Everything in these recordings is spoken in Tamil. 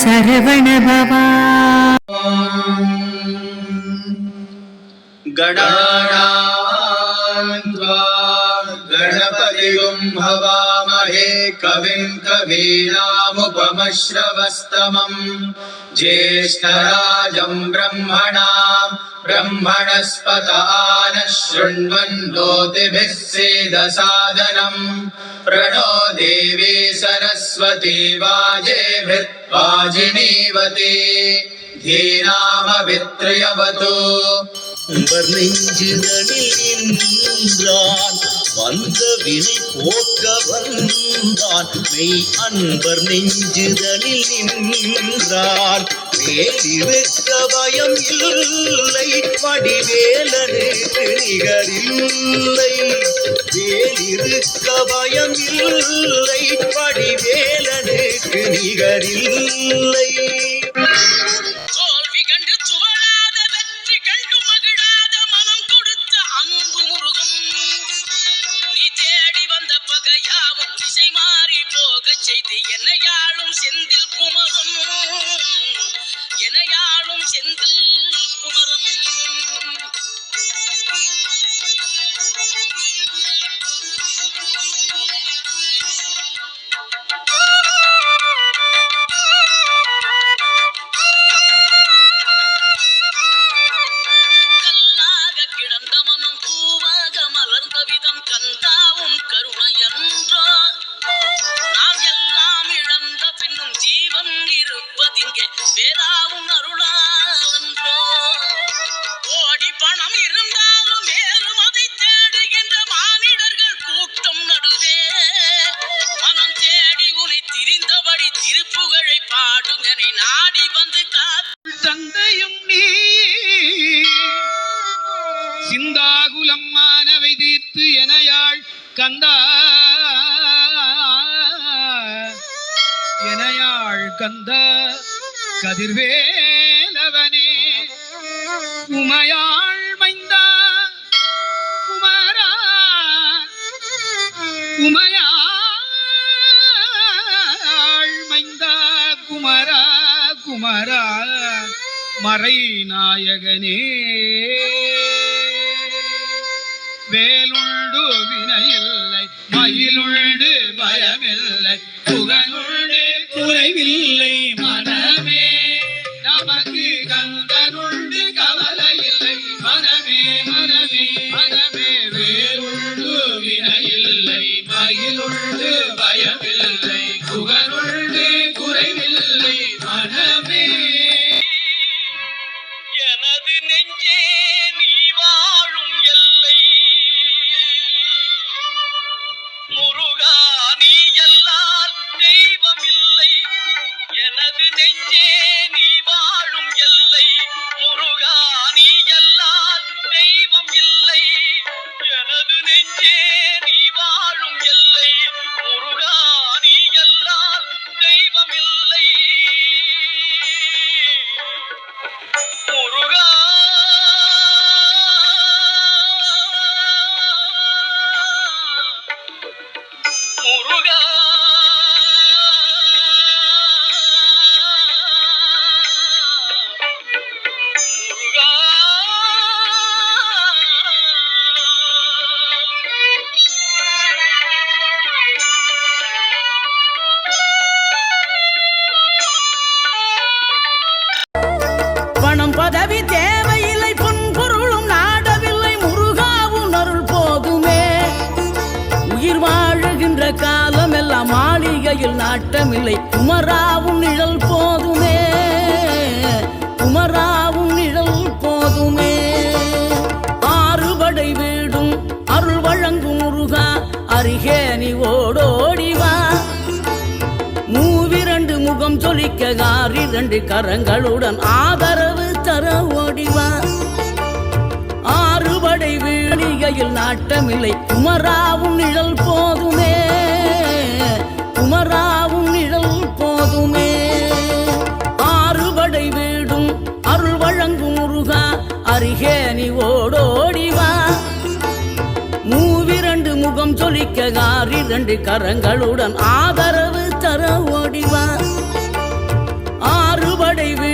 శరవణ గడా गणपतिगुम् भवामहे कविम् कवीनामुपमश्रवस्तमम् ज्येष्ठराजम् ब्रह्मणाम् ब्रह्मणस्पतानः शृण्वन्नोतिभिः सेदसादनम् प्रणो देवी सरस्वती वाजेभिः वाजिनीवती धीनामवित्रयवतु वर्णिञ्जिदनिलिन्दान् வந்த வினை போக்க வந்தான். மெய் அன்பர் நெஞ்சுதலில் நின்றான் மேலிருக்க பயம் இல்லை. வடிவேலனுக்கு நிகரில்லை வேலிருக்க பயம் இல்லை. வடிவேலனுக்கு நிகரில்லை செய்து என்ன புகழை பாடுங்கனை நாடி வந்து தந்தையும் நீ. சிந்தாகுலம் மானவை தீர்த்து எனையாள் கந்தா எனையாள் கந்த கதிர்வே மறை நாயகனே. வேலுண்டு வினையில்லை மயிலுண்டு பயமில்லை புகழுண்டு குறைவில்லை. நெஞ்சே நீ மாளிகையில் நாட்டமில்லை. குமராவும் நிழல் போதுமே. குமராவும் நிழல் போதுமே. ஆறுபடை வீடும் அருள் வழங்கும் முருகா. அருகே நீ ஓடோடிவா மூவிரண்டு முகம் சொலிக்க ஆறிரண்டு கரங்களுடன் ஆதரவு தர ஓடிவா ஆறுபடை வீழிகையில் நாட்டமில்லை. குமராவும் நிழல் போதுமே. குமராவும் நிழல் போதுமே. ஆறுபடை வீடும் அருள் வழங்கும் முருகா அருகே நீ ஓடோடிவா மூவிரண்டு முகம் சொலிக்க ஆறிரண்டு கரங்களுடன் ஆதரவு தர ஓடிவா ஆறுபடை வீடு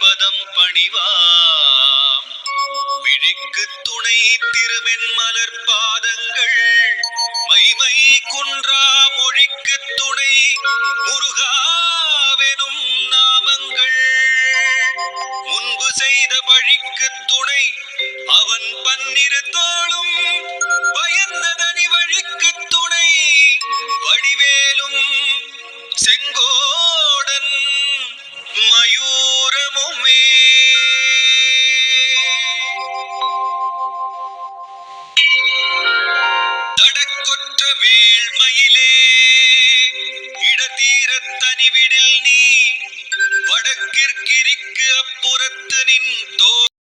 பதம் பணிவாம். விழிக்கு துணை திருமென் மலர் பாதங்கள் மைமை குன்றா